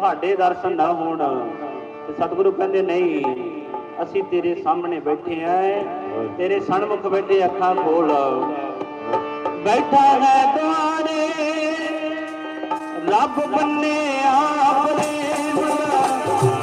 ਤੁਹਾਡੇ ਦਰਸ਼ਨ ਨਾ ਹੋਣ। ਤੇ ਸਤਿਗੁਰੂ ਕਹਿੰਦੇ, ਨਹੀਂ, ਅਸੀਂ ਤੇਰੇ ਸਾਹਮਣੇ ਬੈਠੇ ਆਂ। ਤੇਰੇ ਸਨਮੁਖ ਬੈਠੇ ਅੱਖਾਂ ਖੋਲ। ਬੈਠਾ ਹੈ ਦੁਆਰੇ ਰੱਬ ਬੰਨੇ ਆਪਰੇ ਮਨ